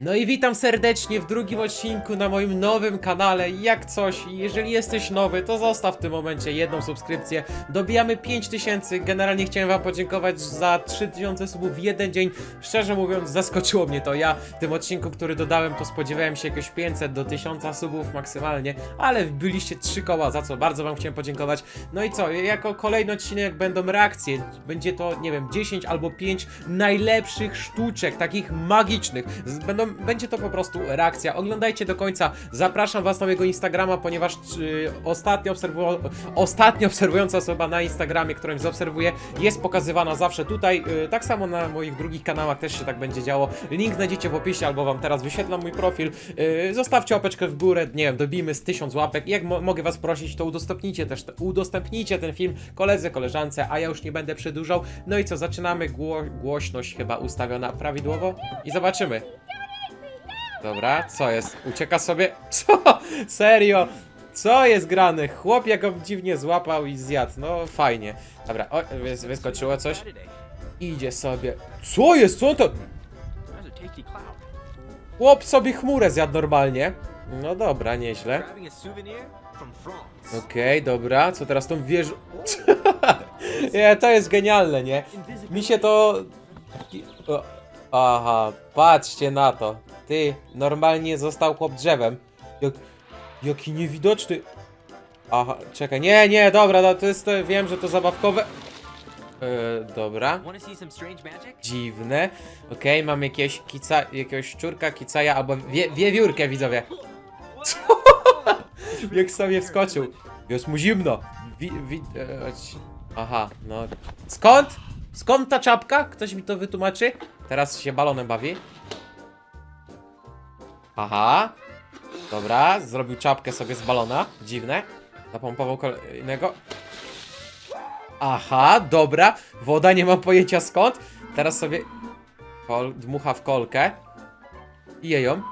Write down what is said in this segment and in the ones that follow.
No i witam serdecznie w drugim odcinku na moim nowym kanale. Jak coś, jeżeli jesteś nowy, to zostaw w tym momencie jedną subskrypcję. Dobijamy 5000. Generalnie chciałem wam podziękować za 3000 subów w jeden dzień. Szczerze mówiąc, zaskoczyło mnie to. Ja w tym odcinku, który dodałem, to spodziewałem się jakieś 500 do 1000 subów maksymalnie, ale wbiliście trzy koła, za co bardzo wam chciałem podziękować. No i co, jako kolejny odcinek będą reakcje. Będzie to, nie wiem, 10 albo 5 najlepszych sztuczek, takich magicznych. Będą, będzie to po prostu reakcja. Oglądajcie do końca. Zapraszam was na mojego Instagrama, ponieważ y, ostatnio, ostatnio obserwująca osoba na Instagramie, którą zaobserwuję, jest pokazywana zawsze tutaj. Y, tak samo na moich drugich kanałach też się tak będzie działo. Link znajdziecie w opisie, albo wam teraz wyświetlam mój profil. Y, zostawcie łapeczkę w górę, nie wiem, dobijmy z 1000 łapek. Jak mo mogę was prosić, to udostępnijcie też, udostępnijcie ten film koledze, koleżance, a ja już nie będę przedłużał. No i co, zaczynamy. Gło głośność chyba ustawiona prawidłowo i zobaczymy. Dobra, co jest? Ucieka sobie? Co? Serio? Co jest grane? Chłop jak go dziwnie złapał i zjadł. No fajnie. Dobra, o, wys wyskoczyło coś. Idzie sobie. Co jest? Co to? Chłop sobie chmurę zjadł normalnie. No dobra, nieźle. Okej, dobra, co teraz tą wieżą... nie, to jest genialne, nie? Mi się to... Aha, patrzcie na to. Ty, normalnie został chłop drzewem. Jak, jaki niewidoczny... Aha, czekaj, nie, nie, dobra, no, to jest, wiem, że to zabawkowe. E, dobra. Dziwne. Okej, mam jakiegoś kica, jakiegoś szczurka, kicaja albo wie, wiewiórkę, widzowie. Co? Jak sobie wskoczył. Jest mu zimno. Wi, wi, e, aha, no. Skąd? Skąd ta czapka? Ktoś mi to wytłumaczy? Teraz się balonem bawi. Aha. Dobra, zrobił czapkę sobie z balona. Dziwne. Napompował kolejnego. Aha, dobra. Woda, nie mam pojęcia skąd. Teraz sobie kol, dmucha w kolkę. I jeją.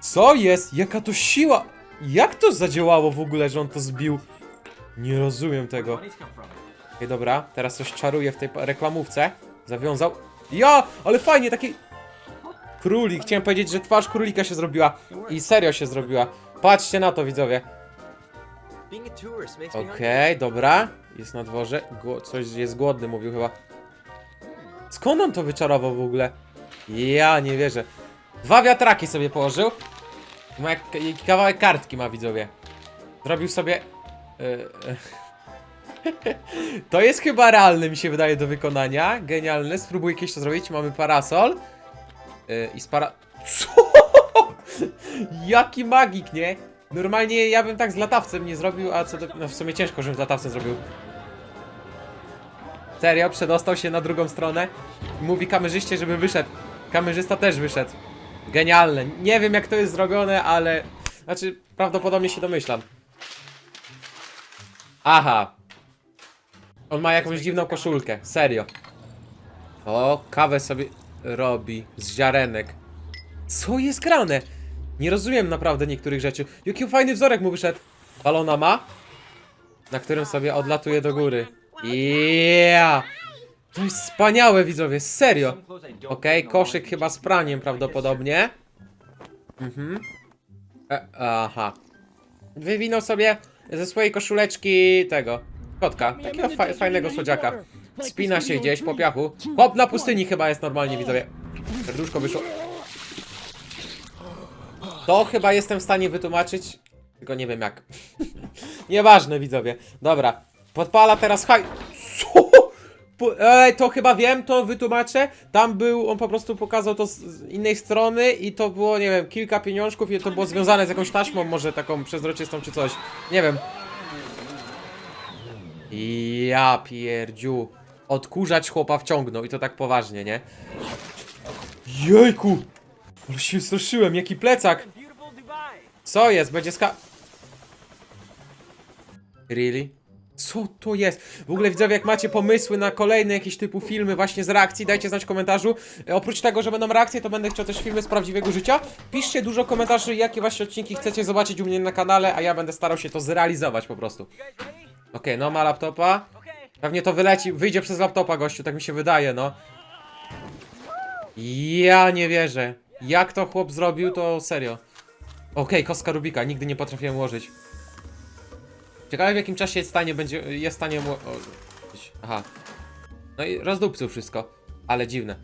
Co jest? Jaka to siła? Jak to zadziałało w ogóle, że on to zbił? Nie rozumiem tego. Okej, dobra, teraz coś czaruje w tej reklamówce. Zawiązał. Ja, ale fajnie, taki królik. Chciałem powiedzieć, że twarz królika się zrobiła. I serio się zrobiła. Patrzcie na to, widzowie. Okej, hungry. dobra. Jest na dworze. Gło coś jest głodny, mówił chyba. Skąd on to wyczarował w ogóle? Ja nie wierzę. Dwa wiatraki sobie położył. Ma kawałek kartki ma widzowie. Zrobił sobie. e, to jest chyba realne, mi się wydaje, do wykonania. Genialne. Spróbuj jakieś to zrobić. Mamy parasol. E, I z para. Co? Jaki magik, nie? Normalnie ja bym tak z latawcem nie zrobił, a co do... No w sumie ciężko, żebym z latawcem zrobił. Serio, przedostał się na drugą stronę. Mówi kamerzyście, żeby wyszedł. Kamerzysta też wyszedł. Genialne. Nie wiem jak to jest zrobione, ale... Znaczy, prawdopodobnie się domyślam. Aha. On ma jakąś dziwną koszulkę. Serio. O, kawę sobie robi z ziarenek. Co jest grane? Nie rozumiem naprawdę niektórych rzeczy. Jaki fajny wzorek mu wyszedł. Balona ma? Na którym sobie odlatuje do góry. Yeah! To jest wspaniałe, widzowie, serio. Okej, know. koszyk chyba z praniem prawdopodobnie. Mhm. E, aha. Wywinął sobie ze swojej koszuleczki tego. Kotka, takiego fa fajnego słodziaka. Spina się gdzieś po piachu. Hop, na pustyni chyba jest normalnie, widzowie. Serduszko wyszło. To chyba jestem w stanie wytłumaczyć, tylko nie wiem jak. Nieważne, widzowie. Dobra, podpala teraz haj... Co? Ej, to chyba wiem, to wytłumaczę. Tam był, on po prostu pokazał to z innej strony i to było, nie wiem, kilka pieniążków i to było związane z jakąś taśmą, może taką przezroczystą czy coś. Nie wiem. Ja pierdziu. Odkurzać chłopa wciągnął i to tak poważnie, nie? Jejku! Ale się straszyłem, jaki plecak! Co jest? Będzie ska... Really? Co to jest? W ogóle widzowie, jak macie pomysły na kolejne jakieś typu filmy właśnie z reakcji, dajcie znać w komentarzu. E, oprócz tego, że będą reakcje, to będę chciał też filmy z prawdziwego życia. Piszcie dużo komentarzy, jakie właśnie odcinki chcecie zobaczyć u mnie na kanale, a ja będę starał się to zrealizować po prostu. Okej, no ma laptopa. Okay. Pewnie to wyleci, wyjdzie przez laptopa gościu, tak mi się wydaje, no. Ja nie wierzę. Jak to chłop zrobił, to serio. Okej, kostka Rubika, nigdy nie potrafiłem ułożyć. Ciekawe w jakim czasie jest stanie będzie, jest stanie Aha. No i rozdupcył wszystko. Ale dziwne.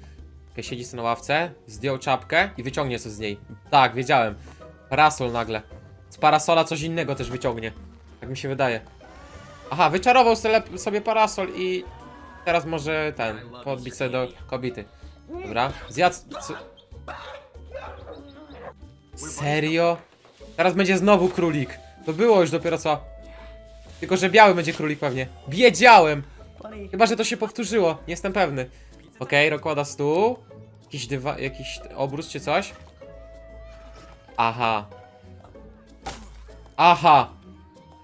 Okej, siedzi sobie na ławce, zdjął czapkę i wyciągnie coś z niej. Tak, wiedziałem. Parasol nagle. Z parasola coś innego też wyciągnie. Tak mi się wydaje. Aha, wyczarował sobie, parasol i teraz może ten, podbić sobie do kobiety. Dobra, zjadł... Co? Serio? Teraz będzie znowu królik. To było już dopiero co. Tylko, że biały będzie królik pewnie. Wiedziałem! Chyba, że to się powtórzyło. Nie jestem pewny. Okej, rozkłada stół. Jakiś dywa... jakiś obrus czy coś. Aha. Aha.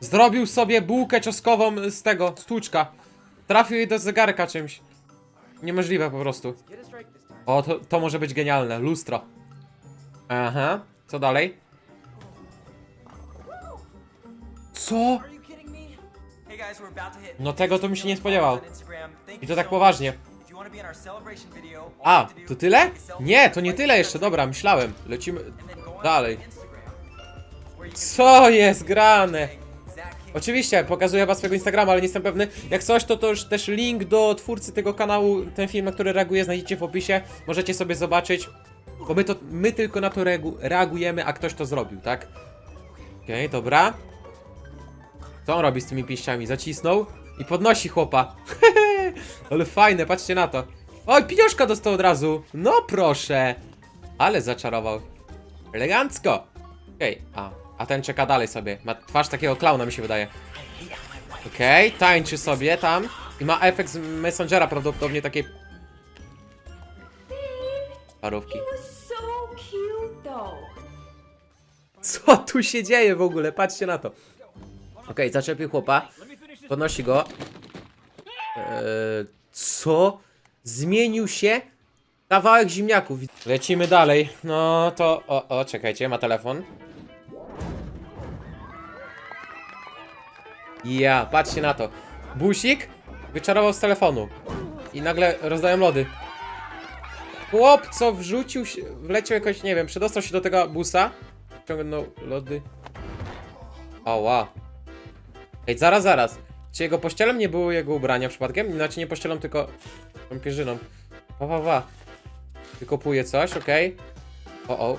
Zrobił sobie bułkę cioskową z tego, z tłuczka. Trafił jej do zegarka czymś. Niemożliwe po prostu. O, to, to może być genialne. Lustro. Aha. Co dalej? Co? No tego to mi się nie spodziewał. I to tak poważnie. A, to tyle? Nie, to nie tyle jeszcze. Dobra, myślałem. Lecimy dalej. Co jest grane? Oczywiście, pokazuję chyba swojego Instagrama, ale nie jestem pewny. Jak coś, to, to już też link do twórcy tego kanału, ten film, na który reaguję, znajdziecie w opisie. Możecie sobie zobaczyć. Bo my, to, my tylko na to reagu reagujemy, a ktoś to zrobił, tak? Okej, dobra. Co on robi z tymi pięściami? Zacisnął i podnosi chłopa. ale fajne, patrzcie na to. Oj, pieniążka dostał od razu. No proszę. Ale zaczarował. Elegancko. Okej, a, a ten czeka dalej sobie. Ma twarz takiego klauna, mi się wydaje. Okej, tańczy sobie tam. I ma efekt z Messengera prawdopodobnie takiej parówki. Co tu się dzieje w ogóle? Patrzcie na to. Okej, zaczepił chłopa. Podnosi go. Eee, co? Zmienił się? Kawałek ziemniaków. Lecimy dalej. No to... O, o, czekajcie, ma telefon. Ja, patrzcie na to. Busik wyczarował z telefonu. I nagle rozdają lody. Chłop, co wrzucił się, wleciał jakoś, nie wiem, przedostał się do tego busa. Ciągnął lody. Oła. Ej, zaraz, zaraz. Czy jego pościelem nie było jego ubrania przypadkiem? Znaczy nie pościelą, tylko tą pierzyną. Wa, wa, wa. Wykopuje coś, okej. O, o.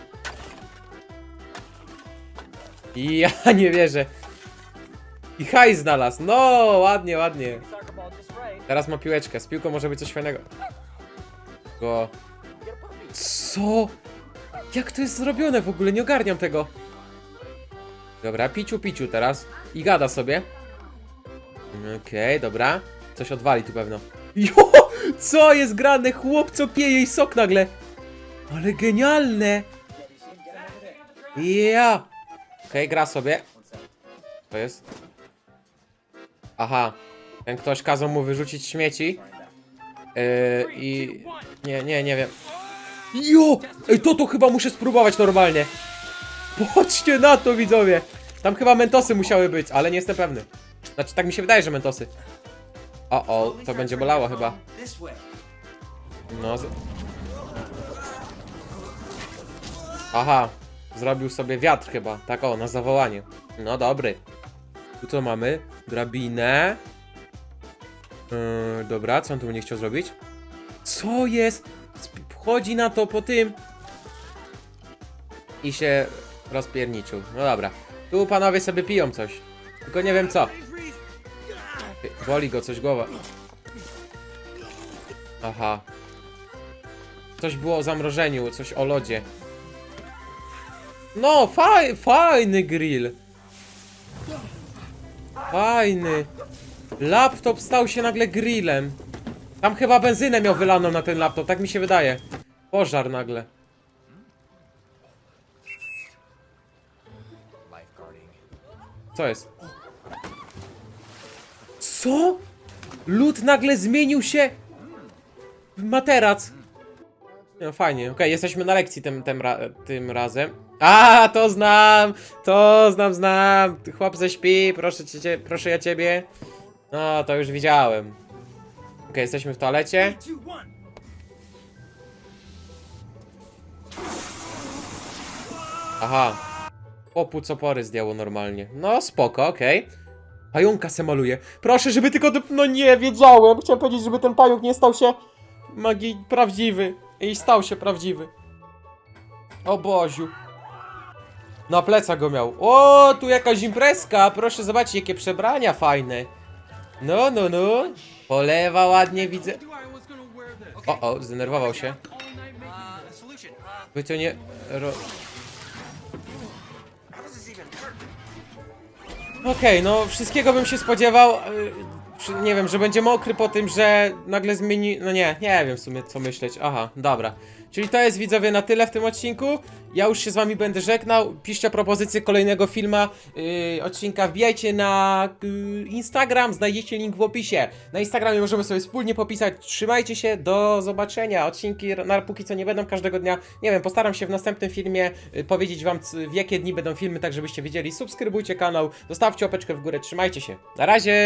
Ja nie wierzę. I haj znalazł. No, ładnie, ładnie. Teraz ma piłeczkę. Z piłką może być coś fajnego. Go. Co? Jak to jest zrobione w ogóle? Nie ogarniam tego. Dobra, piciu, piciu teraz. I gada sobie. Okej, dobra. Coś odwali tu pewno. Jo! Co jest grane? Chłop, co pije jej sok nagle. Ale genialne. Ja. Okej, gra sobie. To jest? Aha. Ten ktoś kazał mu wyrzucić śmieci. Yy, I... Nie, nie, nie wiem. Jo! Ej, to to chyba muszę spróbować normalnie. Patrzcie na to, widzowie. Tam chyba mentosy musiały być, ale nie jestem pewny. Znaczy, tak mi się wydaje, że mentosy. O, o, to będzie bolało chyba. No. Z... Aha, zrobił sobie wiatr chyba. Tak o, na zawołanie. No dobry. Tu co mamy? Drabinę. Yy, dobra, co on tu nie chciał zrobić? Co jest? Wchodzi na to po tym. I się rozpierniczył. No dobra. Tu panowie sobie piją coś. Tylko nie wiem co. Woli go coś głowa. Aha. Coś było o zamrożeniu, coś o lodzie. No, faj, fajny grill. Fajny. Laptop stał się nagle grillem. Tam chyba benzynę miał wylaną na ten laptop, tak mi się wydaje. Pożar nagle. Co jest? Co? Lód nagle zmienił się w materac. No, fajnie, okej, okay, jesteśmy na lekcji tym, tym, ra tym razem. A, to znam! To znam, znam! Chłop ze śpi, proszę, cię, proszę ja ciebie. No, to już widziałem. Okej, okay, jesteśmy w toalecie. Aha. Chłopu co pory zdjęło normalnie. No, spoko, okej. Okay. Pająka se maluje. Proszę, żeby tylko... No nie, wiedziałem! Chciałem powiedzieć, żeby ten pająk nie stał się... Magii... prawdziwy. I stał się prawdziwy. O Boziu. Na plecach go miał. O, tu jakaś imprezka. Proszę zobaczyć, jakie przebrania fajne. No, no, no. Polewa ładnie, widzę. O, o, zdenerwował się. By to nie... Ro... Okej, no wszystkiego bym się spodziewał. Nie wiem, że będzie mokry po tym, że nagle zmieni. No nie, nie wiem w sumie co myśleć. Aha, dobra. Czyli to jest widzowie na tyle w tym odcinku. Ja już się z wami będę żegnał. Piszcie propozycję kolejnego filma, yy, odcinka. Wbijajcie na yy, Instagram, znajdziecie link w opisie. Na Instagramie możemy sobie wspólnie popisać. Trzymajcie się, do zobaczenia. Odcinki na póki co nie będą każdego dnia. Nie wiem, postaram się w następnym filmie yy, powiedzieć wam w jakie dni będą filmy, tak żebyście wiedzieli. Subskrybujcie kanał, zostawcie opeczkę w górę, trzymajcie się. Na razie!